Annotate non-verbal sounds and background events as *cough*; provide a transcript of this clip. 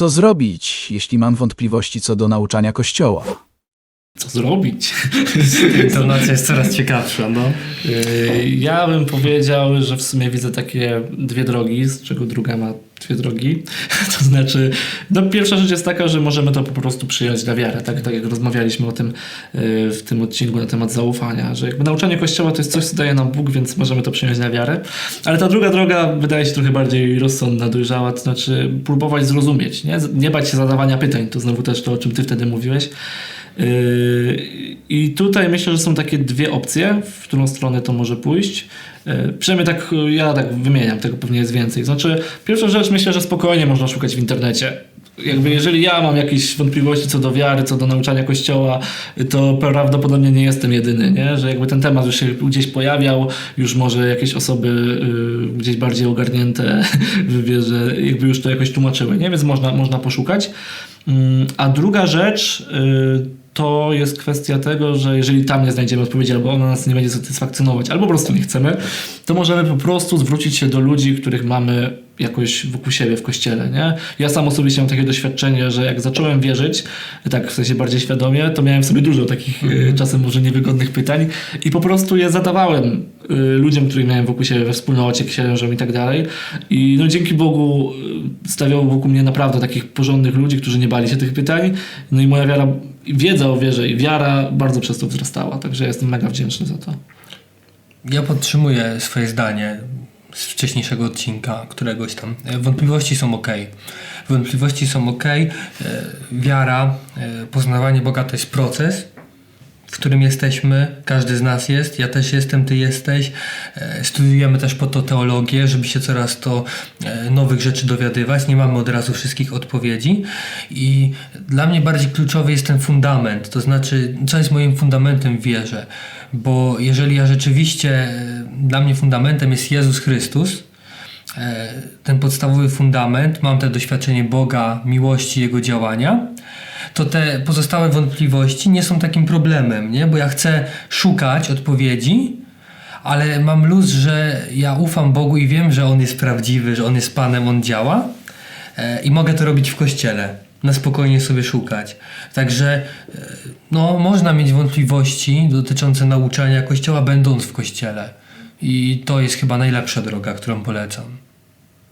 Co zrobić, jeśli mam wątpliwości co do nauczania Kościoła? Co zrobić? *laughs* Intonacja jest coraz ciekawsza, no. Yy, Ja bym powiedział, że w sumie widzę takie dwie drogi, z czego druga ma dwie drogi. *laughs* To znaczy, no pierwsza rzecz jest taka, że możemy to po prostu przyjąć na wiarę, tak, tak jak rozmawialiśmy o tym yy, w tym odcinku na temat zaufania, że jakby nauczanie Kościoła to jest coś, co daje nam Bóg, więc możemy to przyjąć na wiarę. Ale ta druga droga wydaje się trochę bardziej rozsądna, dojrzała, to znaczy próbować zrozumieć, nie, nie bać się zadawania pytań, to znowu też to, o czym ty wtedy mówiłeś. Yy, I tutaj myślę, że są takie dwie opcje, w którą stronę to może pójść. Yy, Przynajmniej tak ja tak wymieniam, tego pewnie jest więcej. Znaczy, pierwsza rzecz myślę, że spokojnie można szukać w internecie. Jakby jeżeli ja mam jakieś wątpliwości co do wiary, co do nauczania kościoła, to prawdopodobnie nie jestem jedyny, nie? że jakby ten temat już się gdzieś pojawiał, już może jakieś osoby yy, gdzieś bardziej ogarnięte *laughs* w wierze, jakby już to jakoś tłumaczyły, nie? więc można, można poszukać. Mm, A druga rzecz y, to jest kwestia tego, że jeżeli tam nie znajdziemy odpowiedzi, albo ona nas nie będzie satysfakcjonować, albo po prostu nie chcemy, to możemy po prostu zwrócić się do ludzi, których mamy jakoś wokół siebie w kościele. Nie? Ja sam osobiście mam takie doświadczenie, że jak zacząłem wierzyć, tak w sensie bardziej świadomie, to miałem sobie dużo takich y, czasem może niewygodnych pytań i po prostu je zadawałem y, ludziom, których miałem wokół siebie we wspólnocie, księżom i tak dalej. I no dzięki Bogu y, stawiało wokół mnie naprawdę takich porządnych ludzi, którzy nie bali się tych pytań. No i moja wiara, wiedza o wierze i wiara bardzo przez to wzrastała. Także jestem mega wdzięczny za to. Ja podtrzymuję swoje zdanie z wcześniejszego odcinka, któregoś tam. E, Wątpliwości są ok. Wątpliwości są ok. E, Wiara, e, poznawanie Boga to jest proces, w którym jesteśmy. Każdy z nas jest. Ja też jestem, ty jesteś. E, Studiujemy też po to teologię, żeby się coraz to e, nowych rzeczy dowiadywać. Nie mamy od razu wszystkich odpowiedzi. I dla mnie bardziej kluczowy jest ten fundament. To znaczy, co jest moim fundamentem w wierze. Bo jeżeli ja rzeczywiście, e, dla mnie fundamentem jest Jezus Chrystus, ten podstawowy fundament, mam te doświadczenie Boga, miłości, Jego działania, to te pozostałe wątpliwości nie są takim problemem, nie? Bo ja chcę szukać odpowiedzi, ale mam luz, że ja ufam Bogu i wiem, że On jest prawdziwy, że On jest Panem, On działa e, i mogę to robić w Kościele, na spokojnie sobie szukać. Także e, no, można mieć wątpliwości dotyczące nauczania Kościoła, będąc w Kościele. I to jest chyba najlepsza droga, którą polecam.